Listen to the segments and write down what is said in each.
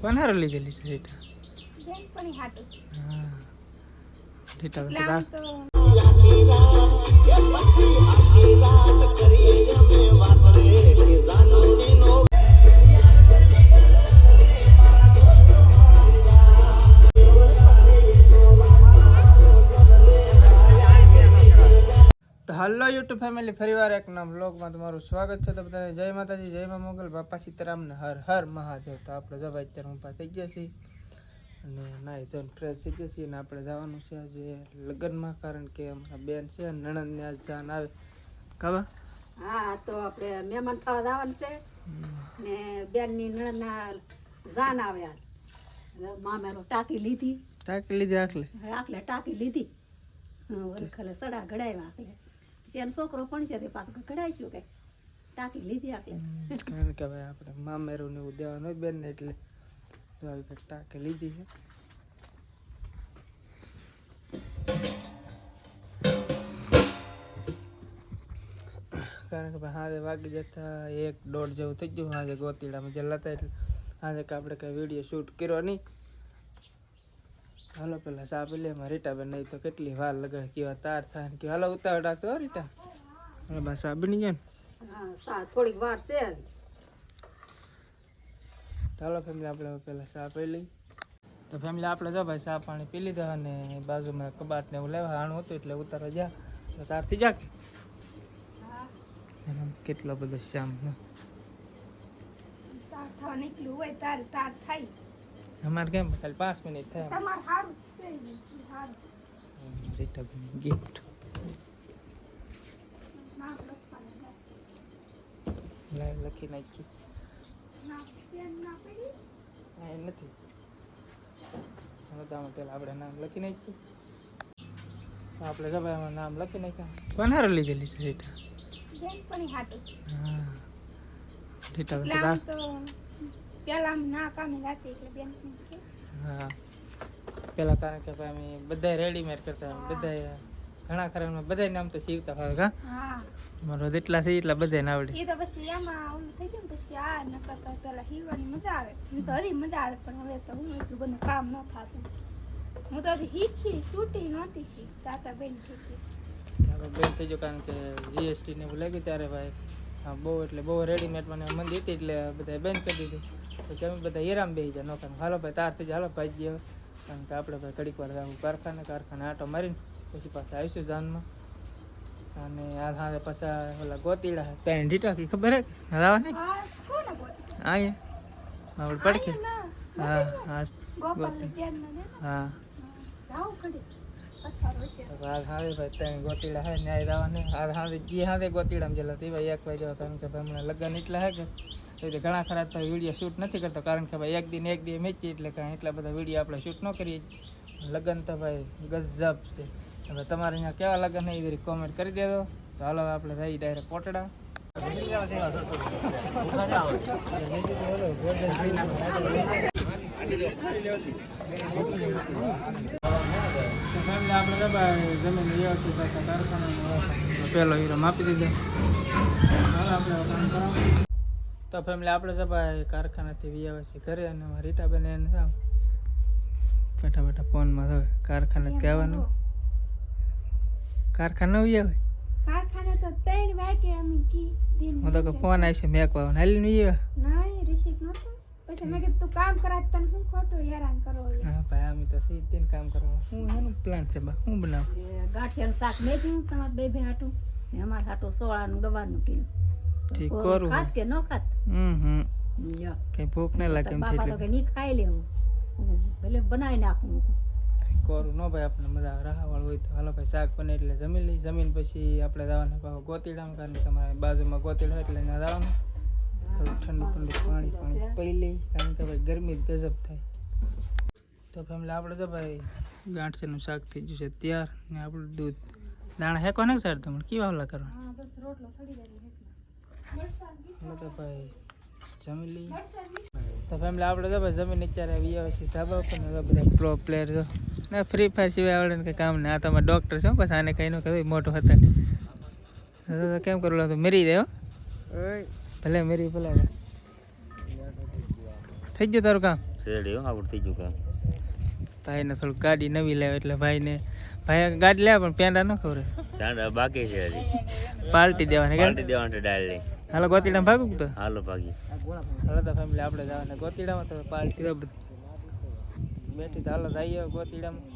કોનારો લીધેલી છે રીટા બેનપણી હાટું. હા. રીટા એટલે યુટ્યુબ ફેમિલી ફરીવાર એક નામ બ્લોગમાં તમારું સ્વાગત છે તો બધાને જય માતાજી જય મા મોગલ બાપા સીતારામ ને હર હર મહાદેવ. તો આપણે જવા અત્યારે ઊભા થઈ ગયા છીએ અને નાઈ તો ફ્રેશ થઈ ગયા છીએ અને આપણે જવાનું છે આજે લગ્નમાં કારણ કે અમારા બેન છે નણંદને આજ જાન આવે. ખબર હા તો આપણે મહેમાન થવા જવાનું છે ને બેનની નણંદના જાન આવે હવે મામેરો ટાંકી લીધી. ટાંકી લીધી આખલે? આખલે ટાંકી લીધી. વરખલે સડા ઘડાય આખલે. એનો છોકરો પણ છે પાક પાછું ઘડાઈશું કે ટાંકી લીધી આપણે કારણ કે ભાઈ આપણે મામેરું ને એવું દેવાનું હોય બેનને એટલે. આવી કંઈક ટાંકી લીધી છે. કારણ કે ભાઈ હાજે વાગી જતા એક દોઢ જેવું થઈ ગયું, હાજે ગોતીડામાં જે લતા એટલે હાજે કે આપણે કઈ વીડિયો શૂટ કર્યો નહીં. હાલો પેલા સા પી લે રીટા બેન નહીં તો કેટલી વાર લગે કેવા તાર થાય ને કે હાલો ઉતાવળ રાખતો હો રીટા. હાલો બા સા બની જાય ને? થોડીક વાર છે ચાલો ફેમિલી આપણે પેલા ચા પી લઈ તો ફેમિલી આપણે જો ભાઈ ચા પાણી પી લીધા અને બાજુમાં કબાટ ને એવું લેવા હાણું હતું એટલે ઉતારવા જા તો તારથી જા કેટલો બધો શ્યામ તાર થવા નીકળ્યું હોય તારે તાર થાય. અમારે કેમ ખાલી પાંચ મિનિટ થાય તમારે સારું છે ઈ સારું રીટાબેન ગિફ્ટ નામ લખવાનું છે. લાઈવ લખી નાખી નામ પેન ના પડી હા એ નથી હવે તો આમાં પહેલાં આપણે નામ લખી નાખ્યું આપણે જો ભાઈ આમાં નામ લખી નાખ્યા કોણ હારું લીધેલી છે રીટા બેનપણી હાટું હા રીટાબેન એટલે તો આમ તો પેલા ના કામે રાતી એટલે બેનપણી હા. પેલા કારણ કે ભાઈ અમે બધા રેડીમેડ કરતા બધા ઘણા ખરા અમે બધા નામ તો સીવતા હોય કા? હા. મારો જેટલા છે એટલા બધાને આવડે. એ તો પછી એમાં આવું થઈ ગયું ને પછી આ ન કરતા પેલા હીવાની મજા આવે. હું તો હરી મજા આવે પણ હવે તો હું એટલું બધું કામ ન થતું. હું તો હજી શીખી છૂટી નહોતી શીખ તાતા બેન શીખી. બેન થઈ ગયો કારણ કે જીએસટી ને એવું લાગ્યું ત્યારે ભાઈ હા બહુ એટલે બહુ રેડીમેડ મને મંદી હતી એટલે બધા બેન કરી દીધું. પછી અમે બધા હેરામ બેસી જાય નોકર હાલો ભાઈ તાર થઈ જાય હાલો ભાઈ જઈએ કારણ કે આપણે ભાઈ ઘડીક વાર જવું કારખાને કારખાને આટો મારીને પછી પાછા આવીશું જાનમાં અને આ હારે પાછા ઓલા ગોતીડા ત્યાં ઢીટા કી ખબર હે? રાવા નહીં? હા અહીંયા આપણે પડખે. હા હા હા. ભાઈ ત્યાં ગોતીડા હે, ન્યાય દાવાને હાલ તે ભાઈ એક કારણ કે ભાઈ હમણાં લગ્ન એટલા હે કે? તો એ ઘણા ખરા તો વીડિયો શૂટ નથી કરતો. કારણ કે ભાઈ, એક દિન એક દિવસ મેચી એટલે કાંઈ એટલા બધા વીડિયો આપણે શૂટ ન કરીએ. લગ્ન તો ભાઈ ગજબ છે. હવે તમારે અહીંયા કેવા લગ્ન એ બધી કોમેન્ટ કરી દેજો. તો હાલો આપણે રહી ડાયરેક્ટ કોટડા. ફેમિલી આપણે તો જમીન વ્યવસ્થિત પાછા કારખાનામાં પહેલો હીરો માપી દીધો. હાલો આપણે કામ કરાવો. તો ફેમિલી આપણે ભાઈ કારખાનાથી વ્યવસ્થિત ઘરે અને રીતાબેન એને સાવ બેઠા બેઠા ફોનમાં હવે કારખાને કહેવાનું. કારખાના આવી આવે? કારખાને તો ત્રણ વાગે અમે કી હું તો ફોન આવશે મેકવા હાલી નહીં આવે? નહીં રિસીવ નહોતું. પછી મેં કીધું તું કામ કરાત તને હું ખોટું હેરાન કરો હા ભાઈ અમે તો સીધે કામ કરવા. હું એનું પ્લાન છે બા? હું બનાવું? ગાંઠિયાનું શાક મેક્યું તમારે બે બે હાટું. ને અમારે હાટું સોળાનું ગવાનું કીધું. ઠીક કરું ખાત કે ન ખાત? હમ હમ. લ્યો. ભૂખ નહીં લાગે એમ બાપા તો કે નહીં ખાઈ લેવું. ભલે બનાવી નાખું કોરું નો ભાઈ આપણે મજા આવે. રાહાવાળું હોય તો હાલો ભાઈ શાક બને એટલે જમી લઈ. જમીન પછી આપણે જવાના. પાછું ગોતીડામાં કારણ કે અમારે બાજુમાં ગોતીડ હોય એટલે ત્યાં જવાનું. થોડું ઠંડુ ઠંડુ પાણી પાણી પી લઈ કારણ કે ભાઈ ગરમી જ ગજબ થાય. તો ફેમિલી આપણે તો ભાઈ ગાંઠિયાનું શાક થઈ ગયું છે તૈયાર ને આપણું દૂધ. દાણા હેકો ને સર તમને? કેવા ઓલા કરવા હાલો તો ભાઈ જમી લઈ તો ફેમિલી આપણે તો ભાઈ જમીન અત્યારે આવી આવે છે ધાબા પર ને બધા પ્રો પ્લેયર છો ને ફ્રી ફાયર સિવાય આવડે ને કંઈ કામ નહીં. આ તમારે ડૉક્ટર છો બસ આને કંઈ નું કહ્યું મોટો હતા. તો કેમ કરું? તો મેરી હો. ભલે મેરી ભલે થઈ ગયું તારું કામ? રેડી હો આપણું થઈ ગયું કામ. ભાઈને થોડુંક ગાડી નવી લાવે એટલે ભાઈને ભાઈ ગાડી લાવે પણ પેંડા ન ખબર પેંડા બાકી છે હજી. પાર્ટી દેવાની પાર્ટી દેવાની ડાયલ હાલો ગોતીડા ભાગું તો? હાલો ભાગી હાલો તો ફેમિલી આપણે જવાના ગોતીડામાં તો પાર્ટી તો બેઠી તો હાલો જઈએ ગોતીડામાં.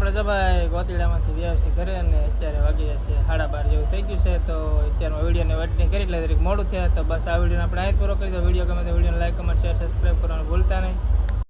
આપણે જભાઈ ભાઈ ગોતીડામાંથી વ્યવસ્થિત ઘરે અને અત્યારે વાગી જશે સાડા બાર જેવું થઈ ગયું છે, તો અત્યારમાં વિડીયોને એડિટિંગ કરી એટલે મોડું થયા. તો બસ આ વિડીયોને આપણે અહીં પૂરો કરી દો. વીડિયો ગમે તો વિડીયોને લાઈક કમેન્ટ શેર સબસ્ક્રાઈબ